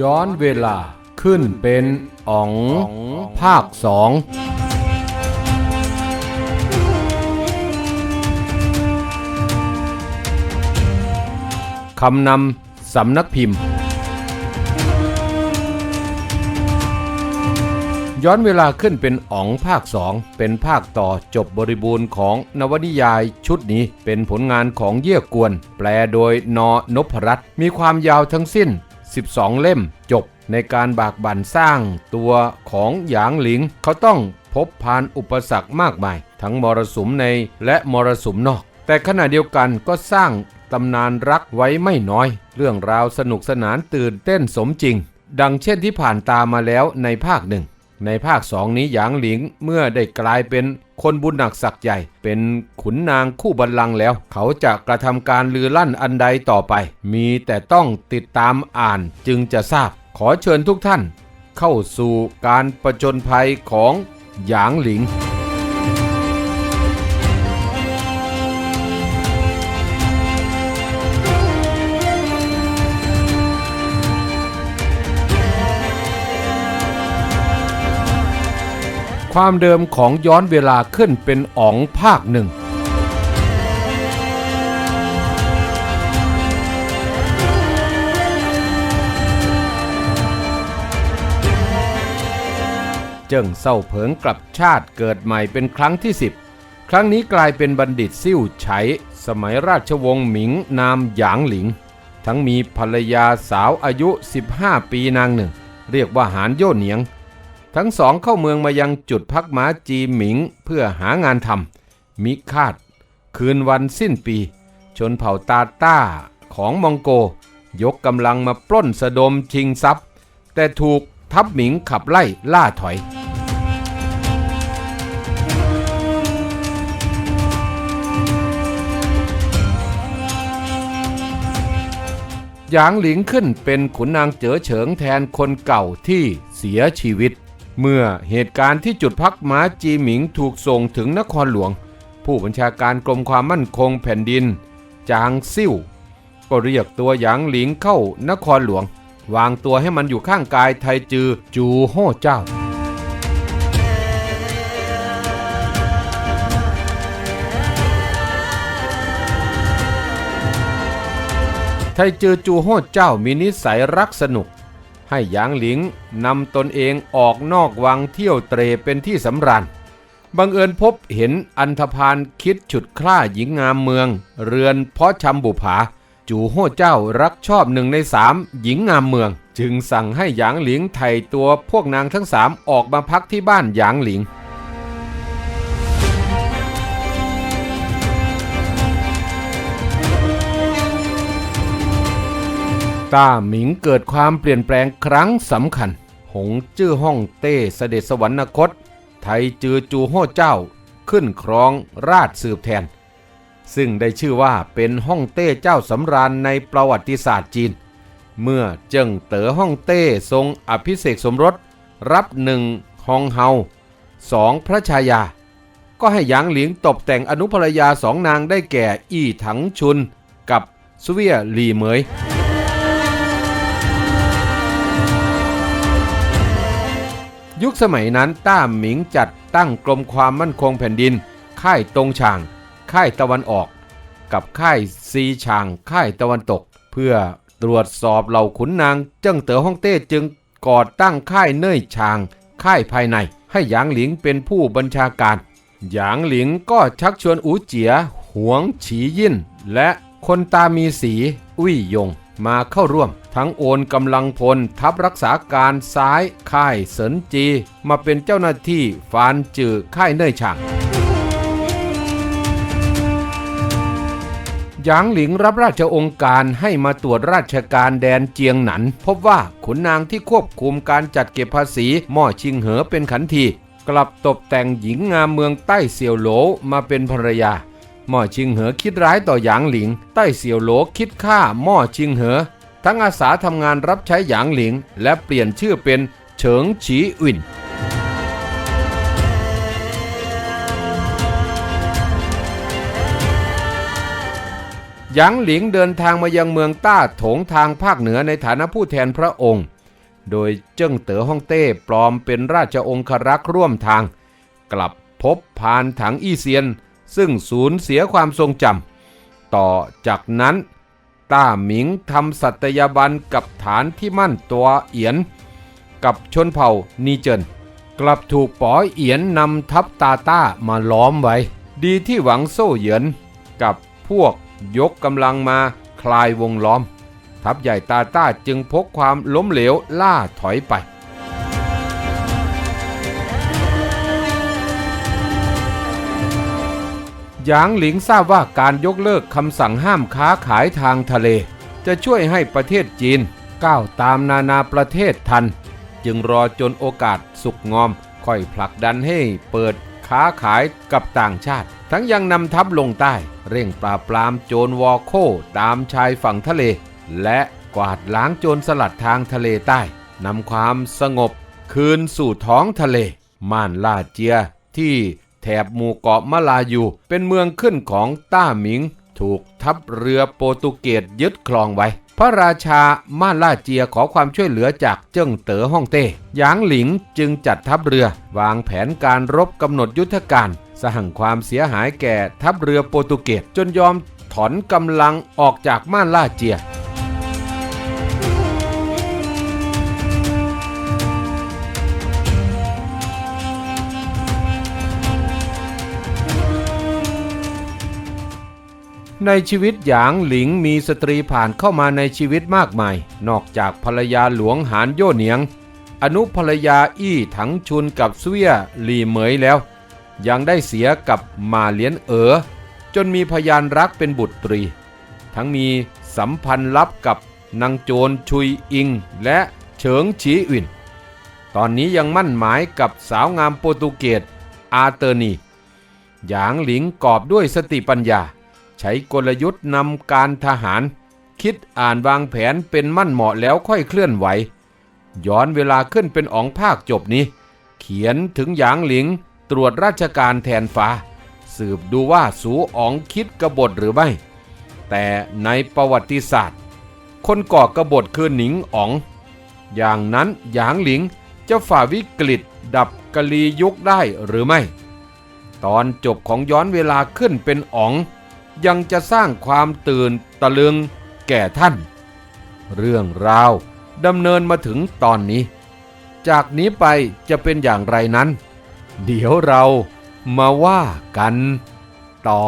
ย้อนเวลาขึ้นเป็นอ๋องภาคสองคำนำสำนักพิมพ์ ย้อนเวลาขึ้นเป็นอ๋องภาคสองเป็นภาคต่อจบบริบูรณ์ของนวนิยายชุดนี้เป็นผลงานของเยี่ยกวน แปลโดยนนพรัตน์มีความยาวทั้งสิ้น 12 เล่มจบในการบากบั่นสร้างตัวของหยางหลิง เขาต้องพบผ่านอุปสรรคมากมาย ทั้งมรสุมในและมรสุมนอก แต่ขณะเดียวกันก็สร้างตำนานรักไว้ไม่น้อย เรื่องราวสนุกสนานตื่นเต้นสมจริง ดังเช่นที่ผ่านตามาแล้วในภาคหนึ่ง ในภาคสองนี้หยางหลิงเมื่อได้กลายเป็นคนบุญหนักศักย์ใหญ่ เป็นขุนนางคู่บัลลังก์แล้ว เขาจะกระทำการลือลั่นอันใดต่อไป มีแต่ต้องติดตามอ่านจึงจะทราบ ขอเชิญทุกท่าน เข้าสู่การประจนภัยของหยางหลิง ความเดิมของย้อนเวลาขึ้นเป็นอ๋องภาคหนึ่งเจิ้งเศร้าเผิงกลับชาติเกิดใหม่เป็นครั้งที่ 10 ครั้งนี้กลายเป็นบัณฑิตซิ่วไฉสมัยราชวงศ์หมิงนามหยางหลิง ทั้งมีภรรยาสาวอายุ 15 ปีนางหนึ่ง เรียกว่าหานโย่เหนียง ทั้งสองเข้าเมืองมายังจุดพักม้าจีหมิงเพื่อหางานทำมิคาด คืนวันสิ้นปี ชนเผ่าตาต้าของมองโก ยกกำลังมาปล้นสะดมชิงทรัพย์ แต่ถูกทัพหมิงขับไล่ล่าถอยหยางหลิงขึ้นเป็นขุนนางเจ๋อเฉิงแทนคนเก่าที่เสียชีวิต เมื่อเหตุการณ์ที่จุดพักม้าจีหมิงถูกส่งถึงนครหลวง ผู้บัญชาการกรมความมั่นคงแผ่นดิน จางซิ่วก็เรียกตัวหยางหลิงเข้านครหลวง วางตัวให้มันอยู่ข้างกายไทจือจูโฮ่เจ้า ไทจือจูโฮ่เจ้ามีนิสัยรักสนุก ให้หยางหลิงนำตนเองออกนอกวังเที่ยวเตรเป็นที่สำราญบังเอิญพบเห็นอันธพาลคิดฉุดคล้าหญิงงามเมือง เรือนเพาะชำบุผา จูโฮ่เจ้ารักชอบหนึ่งในสามหญิงงามเมือง จึงสั่งให้หยางหลิงไถ่ตัวพวกนางทั้งสามออกมาพักที่บ้านหยางหลิง ต้าหมิงเกิดความเปลี่ยนแปลงครั้งสำคัญ หงจื้อฮ่องเต้เสด็จสวรรคต ไทยจือจูโฮ่เจ้าขึ้นครองราชสืบแทน ซึ่งได้ชื่อว่าเป็นฮ่องเต้เจ้าสำราญในประวัติศาสตร์จีน เมื่อเจิ้งเต๋อฮ่องเต้ทรงอภิเษกสมรส รับหนึ่งฮองเฮาสองพระชายา ก็ให้หยางหลิงตบแต่งอนุภรยาสองนางได้แก่ อี้ถังชุน กับสเวียหลีเหมย ยุคสมัยนั้นต้าหมิงจัดตั้งกรมความมั่นคงแผ่นดิน ค่ายตรงชาง ค่ายตะวันออก กับค่ายซีชาง ค่ายตะวันตก เพื่อตรวจสอบเหล่าขุนนางเจิ้งเต๋อฮ่องเต้จึงก่อตั้งค่ายเน่ยชาง ค่ายภายใน ให้หยางหลิงเป็นผู้บัญชาการ หยางหลิงก็ชักชวนอูเจีย หวงฉียิ่น และคนตามีสีอุ้ยยงมาเข้าร่วม ทั้งโอนกำลังพลทัพรักษาการซ้ายค่ายเสินจี มาเป็นเจ้าหน้าที่ฟานจือค่ายเน่ยช่างหยางหลิงรับราชองค์การให้มาตรวจราชการแดนเจียงหนัน พบว่าขุนนางที่ควบคุมการจัดเก็บภาษีหม่อชิงเหอเป็นขันทีกลับตกแต่งหญิงงามเมืองใต้เสี่ยวโหลมาเป็นภรรยาหม่อชิงเหอคิดร้ายต่อหยางหลิง ใต้เสี่ยวโหลคิดฆ่าหม่อชิงเหอ ทั้งอาสาทำงานรับใช้หยางหลิง และเปลี่ยนชื่อเป็นเฉิงฉีอินหยางหลิงเดินทางมายังเมืองต้าโถงทางภาคเหนือในฐานะผู้แทนพระองค์ โดยเจิ้งเต๋อฮ่องเต้ปลอมเป็นราชองครักษ์ร่วมทาง กลับพบพานถังอี้เซียน ซึ่งสูญเสียความทรงจำต่อจากนั้น ต้าหมิงทำสัตยาบันกับฐานที่มั่นตัวเอียน กับชนเผ่านีเจิน กลับถูกป๋อเอียนนำทัพตาต้ามาล้อมไว้ ดีที่หวังโซ่เหยินกับพวกยกกำลังมาคลายวงล้อม ทัพใหญ่ตาต้าจึงพกความล้มเหลวล่าถอยไป หยางหลิงทราบว่าการยกเลิกคำสั่งห้ามค้าขายทางทะเล จะช่วยให้ประเทศจีนก้าวตามนานาประเทศทัน จึงรอจนโอกาสสุกงอม ค่อยผลักดันให้เปิดค้าขายกับต่างชาติ ทั้งยังนำทัพลงใต้ เร่งปราบปรามโจรวอโคตามชายฝั่งทะเล และกวาดล้างโจรสลัดทางทะเลใต้นำความสงบคืนสู่ท้องทะเล ม่านลาเจียที่ แถบหมู่เกาะมะลายู เป็นเมืองขึ้นของต้าหมิง ถูกทัพเรือโปรตุเกสยึดครองไว้ พระราชาม่านล่าเจียขอความช่วยเหลือจากเจิ้งเต๋อฮ่องเต้หยางหลิงจึงจัดทัพเรือ วางแผนการรบกำหนดยุทธการ สหังความเสียหายแก่ทัพเรือโปรตุเกสจนยอมถอนกำลังออกจากม่านล่าเจีย ในชีวิตหยางหลิงมีสตรีผ่านเข้ามาในชีวิตมากมาย นอกจากภรรยาหลวงหานโย่เหนียง อนุภรรยาอี้ถังชุนกับเสวียหลี่เหมยแล้ว ยังได้เสียกับมาเลียนเอ๋อจนมีพยานรักเป็นบุตรี ทั้งมีสัมพันธ์ลับกับนางโจรชุยอิงและเฉิงฉีอิ่นตอนนี้ยังมั่นหมายกับสาวงามโปรตุเกสอาเตอร์นี หยางหลิงกอบด้วยสติปัญญา ใช้กลยุทธ์นำการทหาร คิดอ่านวางแผนเป็นมั่นเหมาะแล้วค่อยเคลื่อนไหว ย้อนเวลาขึ้นเป็นอองภาคจบนี้ เขียนถึงหยางหลิงตรวจราชการแทนฟ้า สืบดูว่าสูอ๋องคิดกบฏหรือไม่ แต่ในประวัติศาสตร์ คนก่อกบฏคือหนิงอ๋อง อย่างนั้นหยางหลิงจะฝ่าวิกฤตดับกะลียุคได้หรือไม่ ตอนจบของย้อนเวลาขึ้นเป็นอ๋อง ยังจะสร้างความตื่นตะลึงแก่ท่าน เรื่องราวดำเนินมาถึงตอนนี้ จากนี้ไปจะเป็นอย่างไรนั้น เดี๋ยวเรามาว่ากัน ต่อ